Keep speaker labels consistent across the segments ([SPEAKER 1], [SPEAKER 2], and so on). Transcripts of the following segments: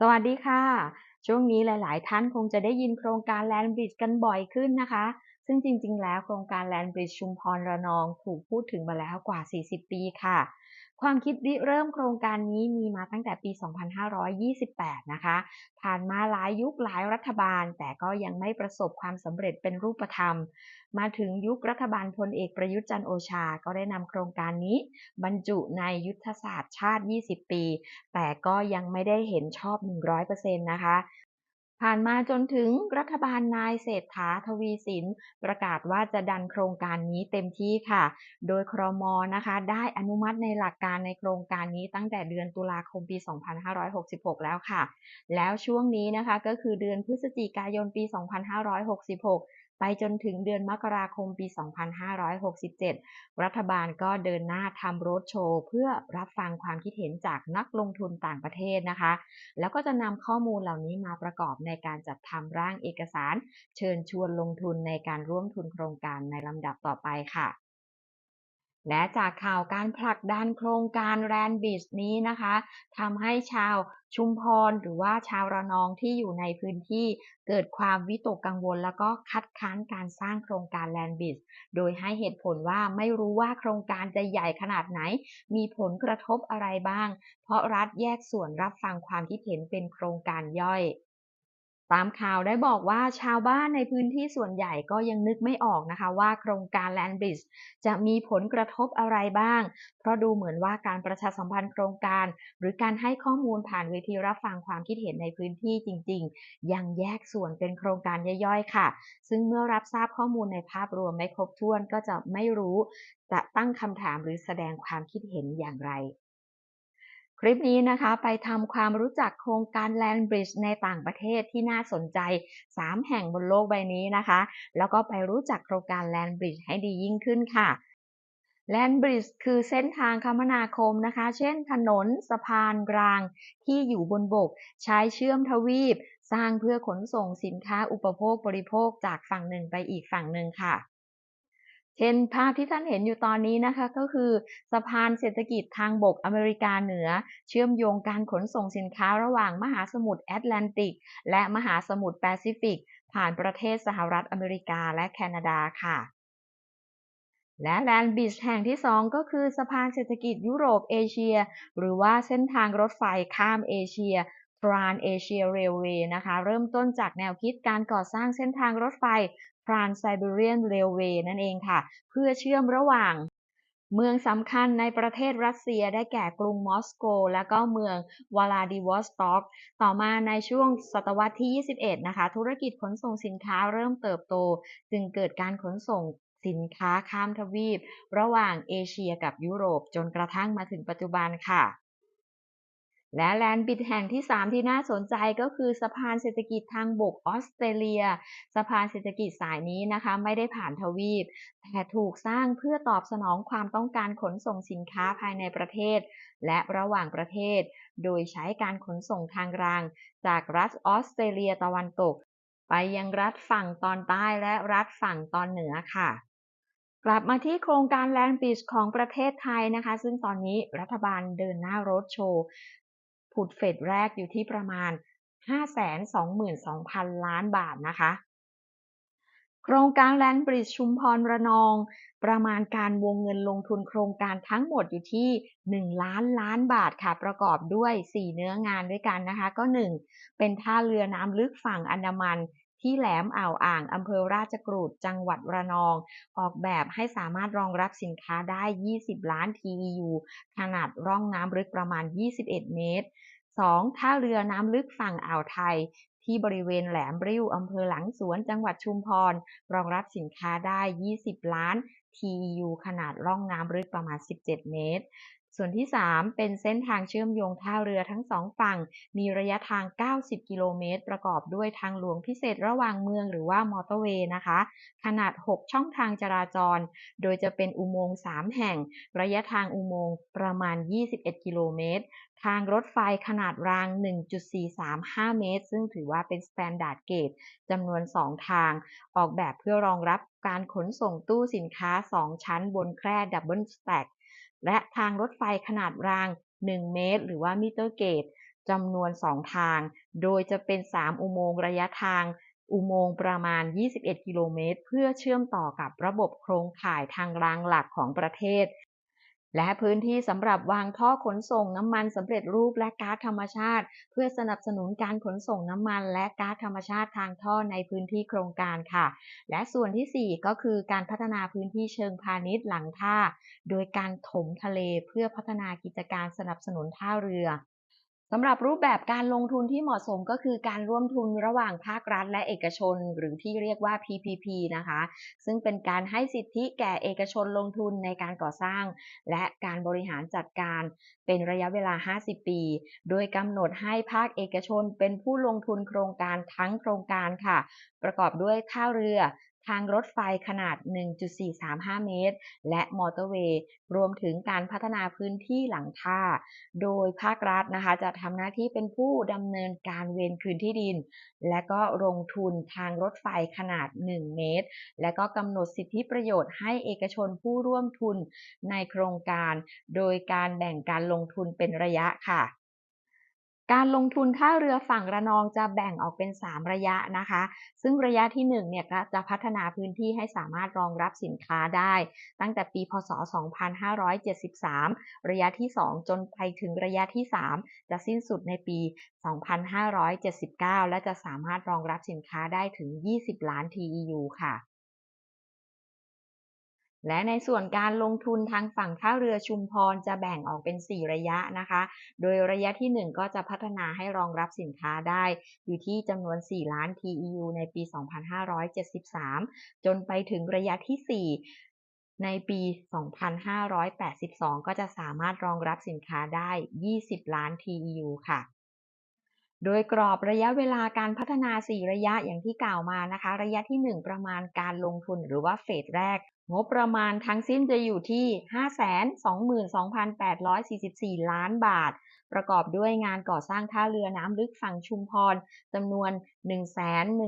[SPEAKER 1] สวัสดีค่ะ ช่วงนี้หลาย ๆ ท่านคงจะได้ยินโครงการแลนบริดจ์กันบ่อยขึ้นนะคะ ซึ่งจริง ๆ แล้วโครงการแลนบริดจ์ชุมพรระนองถูกพูดถึงมาแล้วกว่า 40 ปีค่ะ ความคิดริเริ่มโครงการนี้มีมาตั้งแต่ปี 2528 นะคะ ผ่านมาหลายยุคหลายรัฐบาล แต่ก็ยังไม่ประสบความสำเร็จเป็นรูปธรรม มาถึงยุครัฐบาลพลเอกประยุทธ์จันโอชา ก็ได้นำโครงการนี้ บรรจุในยุทธศาสตร์ชาติ 20 ปี แต่ก็ยังไม่ได้เห็นชอบ 100%นะคะ ผ่านมาจนถึงรัฐบาลนายเศรษฐาทวีสิน ประกาศว่าจะดันโครงการนี้เต็มที่ค่ะ โดยครมนะคะ ได้อนุมัติในหลักการในโครงการนี้ตั้งแต่เดือนตุลาคมปี 2566 แล้วค่ะ แล้วช่วงนี้นะคะก็คือเดือนพฤศจิกายนปี 2566 ไปจนถึงเดือนมกราคมปี 2567 รัฐบาลก็เดินหน้าทำโรดโชว์เพื่อรับฟังความคิดเห็นจากนักลงทุนต่างประเทศนะคะ แล้วก็จะนำข้อมูลเหล่านี้มาประกอบในการจัดทำร่างเอกสาร เชิญชวนลงทุนในการร่วมทุนโครงการในลำดับต่อไปค่ะ และจากข่าวการผลักดันโครงการแรนบิชนี้นะคะทำให้ชาวชุมพรหรือว่าชาวระนองที่อยู่ในพื้นที่เกิดความวิตกกังวล แล้วก็คัดค้านการสร้างโครงการแลนบิชโดยให้เหตุผลว่าไม่รู้ว่าโครงการจะใหญ่ขนาดไหน มีผลกระทบอะไรบ้าง เพราะรัฐแยกส่วนรับฟังความคิดเห็นเป็นโครงการย่อย ตามข่าวได้บอกว่าชาวบ้านในพื้นที่ส่วนใหญ่ก็ยังนึกไม่ออกนะคะว่าโครงการ Land Bridge จะมีผลกระทบอะไรบ้าง เพราะดูเหมือนว่าการประชาสัมพันธ์โครงการ หรือการให้ข้อมูลผ่านเวทีรับฟังความคิดเห็นในพื้นที่จริง ๆ ยังแยกส่วนเป็นโครงการย่อยๆ ค่ะ ซึ่งเมื่อรับทราบข้อมูลในภาพรวมไม่ครบถ้วนก็จะไม่รู้ จะตั้งคำถามหรือแสดงความคิดเห็นอย่างไร คลิปนี้นะคะไปทำความรู้จักโครงการ Land Bridge ในต่างประเทศที่น่าสนใจ 3 แห่งบนโลกใบนี้นะคะ แล้วก็ไปรู้จักโครงการ Land Bridge ให้ดียิ่งขึ้นค่ะ Land Bridge คือเส้นทางคมนาคมนะคะ เช่นถนน สะพานราง ที่อยู่บนบก ใช้เชื่อมทวีป สร้างเพื่อขนส่งสินค้าอุปโภคบริโภคจากฝั่งหนึ่งไปอีกฝั่งหนึ่งค่ะ เช่นภาพที่ท่านเห็นอยู่ตอนนี้นะคะ ก็คือสะพานเศรษฐกิจทางบกอเมริกาเหนือ เชื่อมโยงการขนส่งสินค้าระหว่างมหาสมุทรแอตแลนติก และมหาสมุทรแปซิฟิก ผ่านประเทศสหรัฐอเมริกาและแคนาดาค่ะและแลนบิชแห่งที่ 2 ก็คือสะพานเศรษฐกิจยุโรปเอเชีย หรือว่าเส้นทางรถไฟข้ามเอเชีย Trans Asia Railway นะคะ เริ่มต้นจากแนวคิดการก่อสร้างเส้นทางรถไฟ Trans-Siberian Railway นั่นเองค่ะ เพื่อเชื่อมระหว่างเมืองสำคัญในประเทศรัสเซียได้แก่กรุงมอสโก และก็เมืองวลาดิวอสต็อก ต่อมาในช่วงศตวรรษที่ 21 นะคะ ธุรกิจขนส่งสินค้าเริ่มเติบโต จึงเกิดการขนส่งสินค้าข้ามทวีป ระหว่างเอเชียกับยุโรปจนกระทั่งมาถึงปัจจุบันค่ะ และแลนด์บิดแห่งที่ 3 ที่น่าสนใจก็คือสะพานเศรษฐกิจทางบกออสเตรเลีย สะพานเศรษฐกิจสายนี้นะคะ ไม่ได้ผ่านทวีป แต่ถูกสร้างเพื่อตอบสนองความต้องการขนส่งสินค้าภายในประเทศ และระหว่างประเทศ โดยใช้การขนส่งทางราง จากรัฐออสเตรเลียตะวันตก ไปยังรัฐฝั่งตอนใต้และรัฐฝั่งตอนเหนือค่ะกลับมาที่โครงการแลนด์บิชของประเทศไทยนะคะ ซึ่งตอนนี้รัฐบาลเดินหน้ารถโชว์ ผุดเฟดแรกอยู่ที่ประมาณ 522,000 ล้านบาทนะคะ โครงการแลนด์บริดจ์ชุมพรระนอง ประมาณการวงเงินลงทุนโครงการทั้งหมดอยู่ที่ 1 ล้านล้านบาทค่ะ ประกอบด้วย 4 เนื้องานด้วยกันนะคะ ก็ 1 เป็นท่าเรือน้ำลึกฝั่งอันดามันที่แหลมอ่าวอ่างอำเภอราชกรูดจังหวัดระนอง ออกแบบให้สามารถรองรับสินค้าได้ 20 ล้าน TEU ขนาดร่องน้ำลึกประมาณ 21 เมตร 2. ท่าเรือน้ำลึกฝั่งอ่าวไทย ที่บริเวณแหลมริ้วอำเภอหลังสวนจังหวัดชุมพร รองรับสินค้าได้ 20 ล้าน TEU ขนาดร่องน้ำลึกประมาณ 17 เมตร ส่วนที่ 3 เป็นเส้นทางเชื่อมโยงท่าเรือทั้งสองฝั่ง มีระยะทาง 90 กิโลเมตร ประกอบด้วยทางหลวงพิเศษระหว่างเมืองหรือว่ามอเตอร์เวย์นะคะ ขนาด 6 ช่องทางจราจร โดยจะเป็นอุโมงค์ 3 แห่ง ระยะทางอุโมงค์ประมาณ 21 กิโลเมตร ทางรถไฟขนาดราง 1.435 เมตร ซึ่งถือว่าเป็นสแตนดาร์ดเกจจำนวน 2 ทาง ออกแบบเพื่อรองรับการขนส่งตู้สินค้า 2 ชั้นบนแคร่ดับเบิลสแต็ก และทางรถไฟขนาดราง 1 เมตร หรือว่ามิเตอร์เกตจำนวน 2 ทาง โดยจะเป็น 3 อุโมงค์ระยะทาง อุโมงค์ประมาณ 21 กิโลเมตร เพื่อเชื่อมต่อกับระบบโครงข่ายทางรางหลักของประเทศ และพื้นที่สำหรับวางท่อขนส่งน้ำมันสำเร็จรูปและก๊าซธรรมชาติ เพื่อสนับสนุนการขนส่งน้ำมันและก๊าซธรรมชาติทางท่อในพื้นที่โครงการค่ะ และส่วนที่ 4 ก็คือการพัฒนาพื้นที่เชิงพาณิชย์หลังท่า โดยการถมทะเลเพื่อพัฒนากิจการสนับสนุนท่าเรือ สำหรับรูปแบบการลงทุนที่เหมาะสมก็คือการร่วมทุนระหว่างภาครัฐและเอกชน หรือที่เรียกว่า PPP นะคะ ซึ่งเป็นการให้สิทธิแก่เอกชนลงทุนในการก่อสร้าง และการบริหารจัดการเป็นระยะเวลา 50 ปี โดยกำหนดให้ภาคเอกชนเป็นผู้ลงทุนโครงการทั้งโครงการค่ะ ประกอบด้วยท่าเรือ ทางรถไฟขนาด 1.435 เมตร และมอเตอร์เวย์ รวมถึงการพัฒนาพื้นที่หลังท่า โดยภาครัฐนะคะจะทำหน้าที่เป็นผู้ดำเนินการเวรคืนที่ดิน และก็ลงทุนทางรถไฟขนาด 1 เมตร และก็กำหนดสิทธิประโยชน์ให้เอกชนผู้ร่วมทุนในโครงการ โดยการแบ่งการลงทุนเป็นระยะค่ะ การลงทุนท่าเรือฝั่งระนองจะแบ่งออกเป็น 3 ระยะนะคะ ซึ่งระยะที่ 1 เนี่ยก็จะพัฒนาพื้นที่ให้สามารถรองรับสินค้าได้ ตั้งแต่ปีพศ 2573 ระยะที่ 2 จนไปถึงระยะที่ 3 จะสิ้นสุดในปี 2579 และจะสามารถรองรับสินค้าได้ถึง 20 ล้าน TEU ค่ะ และในส่วนการลงทุนทางฝั่งท่าเรือชุมพรจะแบ่งออกเป็น 4 ระยะนะคะ โดยระยะที่ 1 ก็จะพัฒนาให้รองรับสินค้าได้ อยู่ที่จำนวน 4 ล้าน TEU ในปี 2573 จนไปถึงระยะที่ 4 ในปี 2582 ก็จะสามารถรองรับสินค้าได้ 20 ล้าน TEU ค่ะ โดยกรอบระยะเวลาการพัฒนา 4 ระยะอย่างที่กล่าวมานะคะ ระยะที่ 1 ประมาณการลงทุนหรือว่าเฟสแรก งบประมาณทั้งสิ้นจะอยู่ที่ 522,844 ล้านบาท ประกอบด้วยงานก่อสร้างท่าเรือน้ำลึกฝั่งชุมพรจำนวน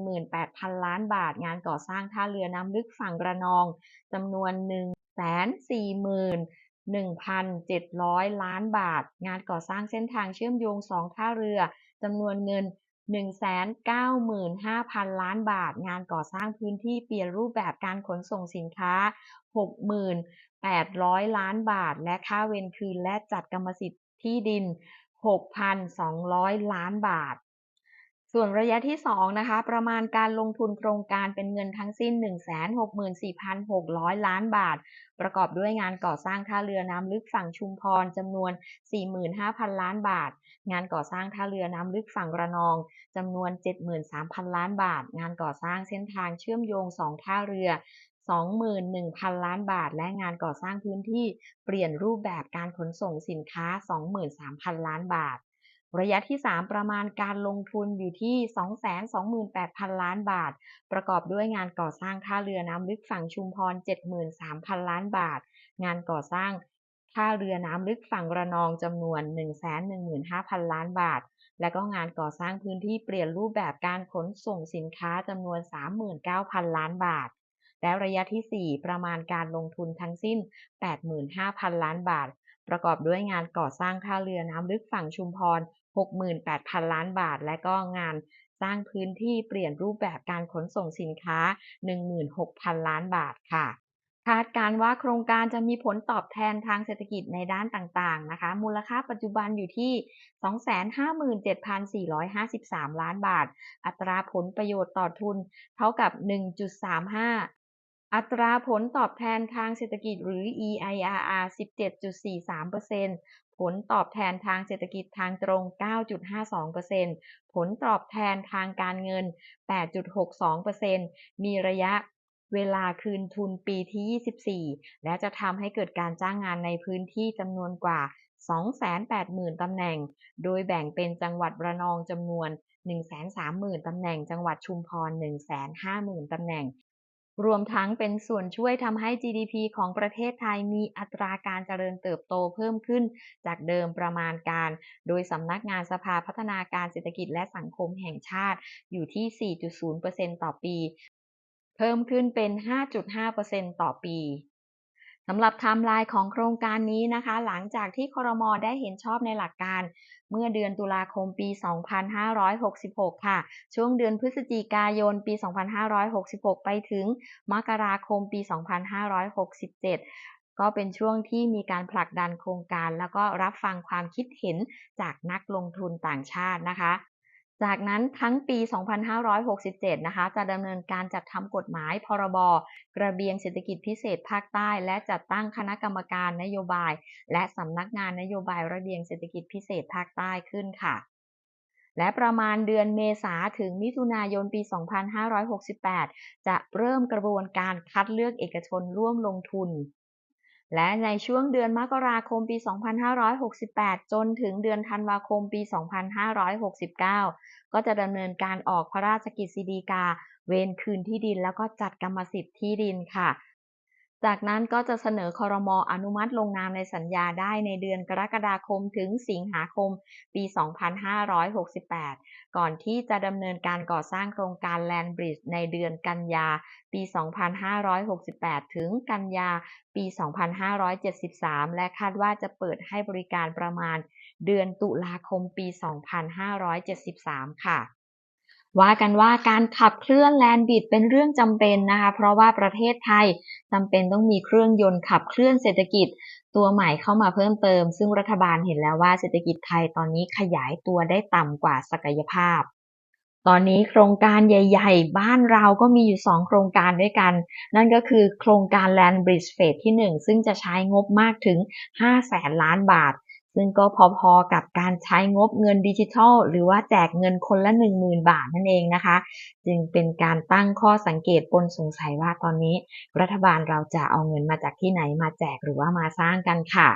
[SPEAKER 1] 118,000 ล้านบาท งานก่อสร้างท่าเรือน้ำลึกฝั่งระนองจำนวน 140,000 1,700 ล้านบาท งานก่อสร้างเส้นทางเชื่อมโยง2ท่าเรือ จำนวนเงิน 195,000 ล้านบาท งานก่อสร้างพื้นที่เปลี่ยนรูปแบบการขนส่งสินค้า 6,800 ล้านบาท และค่าเวรคืนและจัดกรรมสิทธิ์ที่ดิน 6,200 ล้านบาท ส่วนระยะที่ 2 นะคะ ประมาณการลงทุนโครงการเป็นเงินทั้งสิ้น 164,600 ล้านบาท ประกอบด้วยงานก่อสร้างท่าเรือน้ำลึกฝั่งชุมพรจำนวน 45,000 ล้านบาท งานก่อสร้างท่าเรือน้ำลึกฝั่งระนองจำนวน 73,000 ล้านบาท งานก่อสร้างเส้นทางเชื่อมโยง 2 ท่าเรือ 21,000 ล้านบาท และงานก่อสร้างพื้นที่เปลี่ยนรูปแบบการขนส่งสินค้า 23,000 ล้านบาท ระยะที่ 3 ประมาณการลงทุนอยู่ที่ 228,000 ล้านบาท ประกอบด้วยงานก่อสร้างท่าเรือน้ำลึกฝั่งชุมพร 73,000 ล้านบาท งานก่อสร้างท่าเรือน้ำลึกฝั่งระนองจำนวน 115,000 ล้านบาท และก็งานก่อสร้างพื้นที่เปลี่ยนรูปแบบการขนส่งสินค้าจำนวน 39,000 ล้านบาท และระยะที่ 4 ประมาณการลงทุนทั้งสิ้น 85,000 ล้านบาท ประกอบด้วยงานก่อสร้างท่าเรือน้ำลึกฝั่งชุมพร 68,000 ล้านบาท และก็งานสร้างพื้นที่เปลี่ยนรูปแบบการขนส่งสินค้า 16,000 ล้านบาทค่ะคาดการว่าโครงการจะมีผลตอบแทนทางเศรษฐกิจในด้านต่างๆนะคะ มูลค่าปัจจุบันอยู่ที่ 257,453 ล้านบาท อัตราผลประโยชน์ต่อทุนเท่ากับ 1.35 อัตราผลตอบแทนทางเศรษฐกิจหรือ EIRR 17.43% ผลตอบแทนทางเศรษฐกิจทางตรง 9.52%ผลตอบแทนทางการเงิน 8.62%มีระยะเวลาคืนทุนปีที่ 24 และจะทำให้เกิดการจ้างงานในพื้นที่จำนวนกว่า 280,000 ตำแหน่ง โดยแบ่งเป็นจังหวัดระนองจำนวน 130,000 ตำแหน่ง จังหวัดชุมพร 150,000 ตำแหน่ง รวมทั้งเป็นส่วนช่วยทำให้ GDP ของประเทศไทยมีอัตราการเจริญเติบโตเพิ่มขึ้นจากเดิมประมาณการ โดยสำนักงานสภาพัฒนาการเศรษฐกิจและสังคมแห่งชาติอยู่ที่ 4.0%ต่อปี เพิ่มขึ้นเป็น 5.5%ต่อปี สำหรับไทม์ไลน์ของโครงการนี้นะคะ หลังจากที่ครมได้เห็นชอบในหลักการเมื่อเดือนตุลาคมปี 2566 ค่ะ ช่วงเดือนพฤศจิกายนปี 2566 ไปถึงมกราคมปี 2567ก็เป็นช่วงที่มีการผลักดันโครงการ แล้วก็รับฟังความคิดเห็นจากนักลงทุนต่างชาตินะคะ จากนั้นทั้งปี 2567 นะคะ จะดำเนินการจัดทำกฎหมาย พรบ กระเบียงเศรษฐกิจพิเศษภาคใต้ และจัดตั้งคณะกรรมการนโยบาย และสำนักงานนโยบายระเบียงเศรษฐกิจพิเศษภาคใต้ขึ้นค่ะ และประมาณเดือนเมษาถึงมิถุนายนปี 2568 จะเริ่มกระบวนการคัดเลือกเอกชนร่วมลงทุน และในช่วงเดือนมกราคมปี 2568 จนถึงเดือนธันวาคมปี 2569 ก็จะดำเนินการออกพระราชกิจสีดีกา เวนคืนที่ดินแล้วก็จัดกรรมสิทธิ์ที่ดินค่ะ จากนั้นก็จะเสนอคอรมออนุมัติลงนามในสัญญาได้ในเดือนกรกฎาคมถึงสิงหาคมปี 2568 ก่อนที่จะดำเนินการก่อสร้างโครงการแลนบริดจ์ในเดือนกันยาปี 2568 ถึงกันยาปี 2573 และคาดว่าจะเปิดให้บริการประมาณเดือนตุลาคมปี 2573 ค่ะ ว่ากันว่าการขับเคลื่อนแลนบิดเป็นเรื่องจำเป็นนะคะ เพราะว่าประเทศไทยจำเป็นต้องมีเครื่องยนต์ขับเคลื่อนเศรษฐกิจตัวใหม่เข้ามาเพิ่มเติม ซึ่งรัฐบาลเห็นแล้วว่าเศรษฐกิจไทยตอนนี้ขยายตัวได้ต่ำกว่าศักยภาพ ตอนนี้โครงการใหญ่ ๆ บ้านเราก็มีอยู่ 2 โครงการด้วยกัน นั่นก็คือโครงการ Land Bridge เฟสที่ 1 ซึ่งจะใช้งบมากถึง5แสนล้านบาท ซึ่งก็พอๆกับการใช้งบเงินดิจิทัล หรือว่าแจกเงินคนละ 10,000 บาทนั่นเองนะคะ จึงเป็นการตั้งข้อสังเกตปนสงสัยว่าตอนนี้ รัฐบาลเราจะเอาเงินมาจากที่ไหนมาแจกหรือว่ามาสร้างกันค่ะ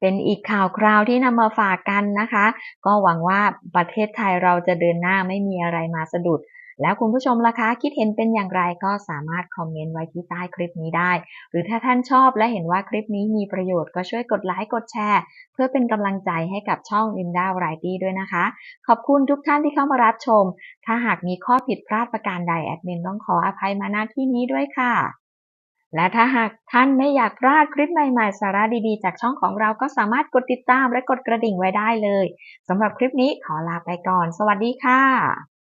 [SPEAKER 1] เป็นอีกข่าวคราวที่นำมาฝากกันนะคะ ก็หวังว่าประเทศไทยเราจะเดินหน้าไม่มีอะไรมาสะดุด แล้วคุณผู้ชมล่ะคะ คิดเห็นเป็นอย่างไรก็สามารถคอมเมนต์ไว้ที่ใต้คลิปนี้ได้ หรือถ้าท่านชอบและเห็นว่าคลิปนี้มีประโยชน์ก็ช่วยกดไลค์กดแชร์ เพื่อเป็นกำลังใจให้กับช่อง Linda Variety ด้วยนะคะ ขอบคุณทุกท่านที่เข้ามารับชม ถ้าหากมีข้อผิดพลาดประการใดแอดมินต้องขออภัยมาณที่นี้ด้วยค่ะและถ้าหากท่านไม่อยากพลาดคลิปใหม่ๆ สาระดีๆ จากช่องของเราก็สามารถกดติดตามและกดกระดิ่งไว้ได้เลยสำหรับคลิปนี้ขอลาไปก่อน สวัสดีค่ะ